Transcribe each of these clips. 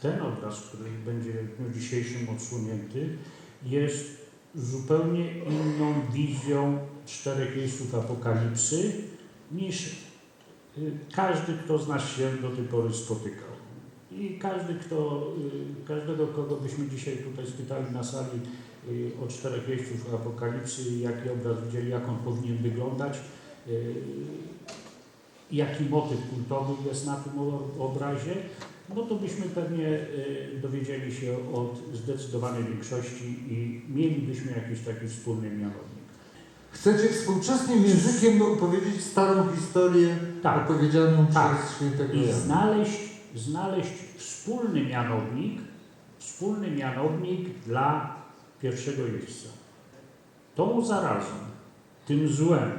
ten obraz, który będzie w dniu dzisiejszym odsłonięty, jest zupełnie inną wizją czterech miejsców Apokalipsy niż y, każdy, kto z nas się do tej pory spotykał. I każdy, kto, y, każdego, kogo byśmy dzisiaj tutaj spytali na sali y, o czterech miejsców Apokalipsy, jaki obraz widzieli, jak on powinien wyglądać, jaki motyw kultowy jest na tym obrazie, no to byśmy pewnie y, dowiedzieli się od zdecydowanej większości i mielibyśmy jakiś taki wspólny mianownik. Chcecie współczesnym językiem opowiedzieć starą historię Tak. opowiedzianą Tak. przez świętego I znaleźć, znaleźć wspólny mianownik, wspólny mianownik dla pierwszego jeźdźca. Tą zarazą, tym złem,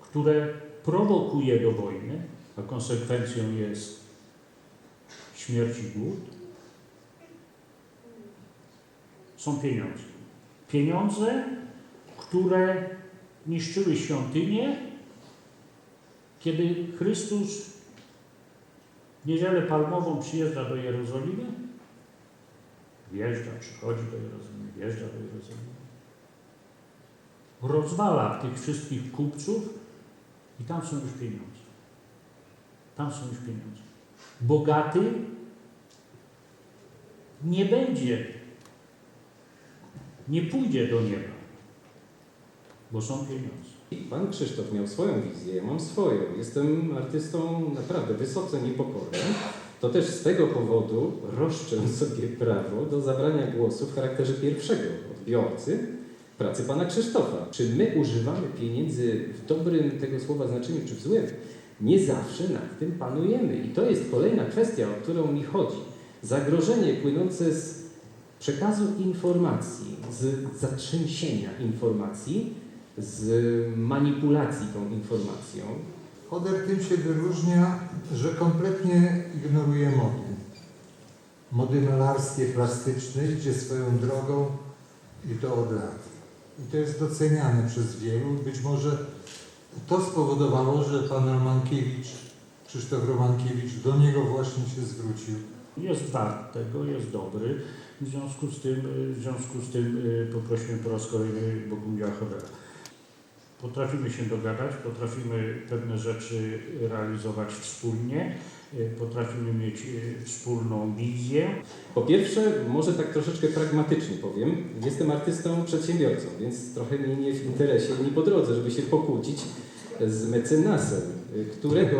które prowokuje do wojny, a konsekwencją jest śmierć i głód, są pieniądze. Pieniądze, które niszczyły świątynię, kiedy Chrystus w niedzielę palmową przyjeżdża do Jerozolimy, wjeżdża, przychodzi do Jerozolimy, wjeżdża do Jerozolimy, rozwala tych wszystkich kupców i tam są już pieniądze. Tam są już pieniądze. Bogaty nie będzie, nie pójdzie do nieba, bo są pieniądze. Pan Krzysztof miał swoją wizję, ja mam swoją. Jestem artystą naprawdę wysoce niepokornym. To też z tego powodu roszczę sobie prawo do zabrania głosu w charakterze pierwszego odbiorcy pracy Pana Krzysztofa. Czy my używamy pieniędzy w dobrym tego słowa znaczeniu, czy w złym? Nie zawsze nad tym panujemy. I to jest kolejna kwestia, o którą mi chodzi. Zagrożenie płynące z przekazu informacji, z zatrzęsienia informacji, z manipulacji tą informacją. Oder tym się wyróżnia, że kompletnie ignoruje mody. Mody malarskie, plastyczne, idzie swoją drogą i to od lat. I to jest doceniane przez wielu. Być może to spowodowało, że pan Romankiewicz, Krzysztof Romankiewicz do niego właśnie się zwrócił. Jest wart tego, jest dobry. W związku z tym, w związku z tym y, poprosimy po raz kolejny Bogumiła. Potrafimy się dogadać, potrafimy pewne rzeczy realizować wspólnie, y, potrafimy mieć y, wspólną wizję. Po pierwsze, może tak troszeczkę pragmatycznie powiem, jestem artystą, przedsiębiorcą, więc trochę mi nie w interesie, nie po drodze, żeby się pokłócić z mecenasem, y, którego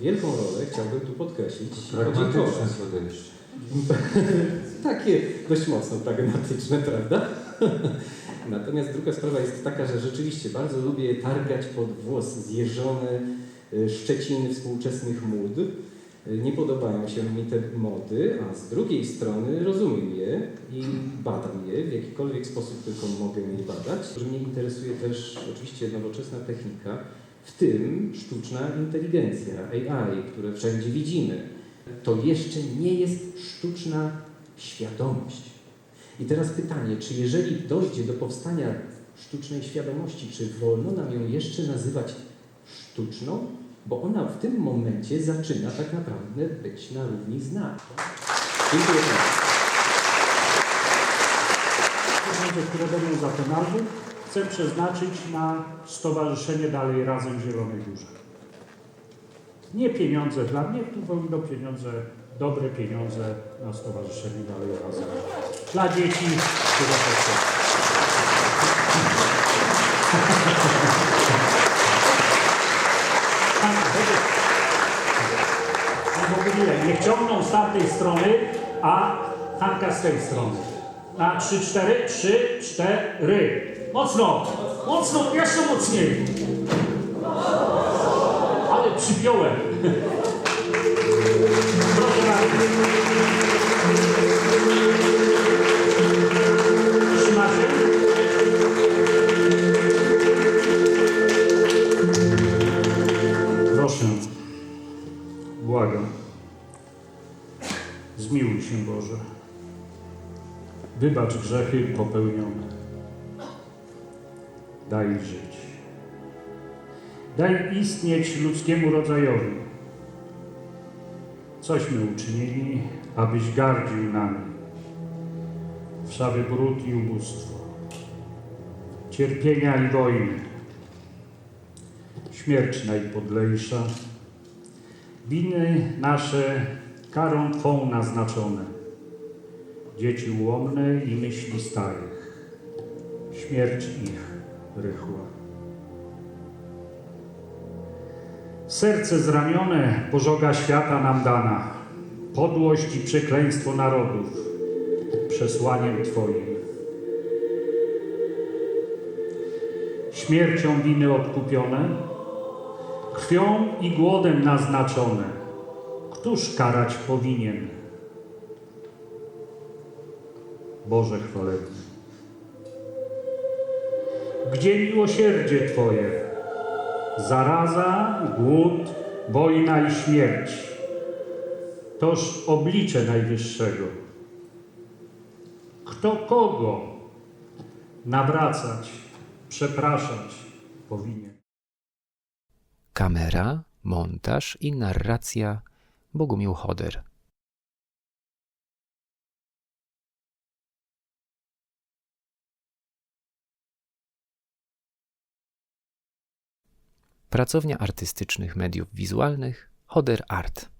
wielką rolę chciałbym tu podkreślić. Pragmatyczne podejście. Takie dość mocno pragmatyczne, prawda? Natomiast druga sprawa jest taka, że rzeczywiście bardzo lubię targać pod włos zjeżone y, szczeciny współczesnych mód. Nie podobają się mi te mody, a z drugiej strony rozumiem je i badam je w jakikolwiek sposób tylko mogę je badać. Mnie interesuje też oczywiście nowoczesna technika, w tym sztuczna inteligencja, AI, które wszędzie widzimy. To jeszcze nie jest sztuczna świadomość. I teraz pytanie, czy jeżeli dojdzie do powstania sztucznej świadomości, czy wolno nam ją jeszcze nazywać sztuczną? Bo ona w tym momencie zaczyna tak naprawdę być na równi z nami. Dziękuję bardzo. Które będą za ten album, chcę przeznaczyć na Stowarzyszenie Dalej Razem Zielonej Górze. Nie pieniądze dla mnie, tu będą pieniądze, dobre pieniądze na Stowarzyszenie Dalej Razem. Dla dzieci, które to chcą. W ogóle nie ciągną z tamtej strony, a Hanka z tej strony. Na trzy, cztery, trzy, cztery. Mocno, mocno, jeszcze mocniej. Ale przypiąłem. Proszę bardzo. Proszę, błagam. Zmiłuj się Boże. Wybacz grzechy popełnione. Daj żyć. Daj istnieć ludzkiemu rodzajowi. cośmy uczynili, abyś gardził nami. Wszawy brud i ubóstwo, cierpienia i wojny, śmierć najpodlejsza, winy nasze karą Twą naznaczone, dzieci ułomne i myśli starych, śmierć ich rychła. Serce zranione, pożoga świata nam dana, podłość i przekleństwo narodów, przesłaniem Twoim. Śmiercią winy odkupione, krwią i głodem naznaczone, któż karać powinien? Boże chwalebny. Gdzie miłosierdzie Twoje? Zaraza, głód, wojna i śmierć. Toż oblicze Najwyższego. Kto kogo nawracać, przepraszać powinien. Kamera, montaż i narracja Bogumił Choder. Pracownia Artystycznych Mediów Wizualnych Choder Art.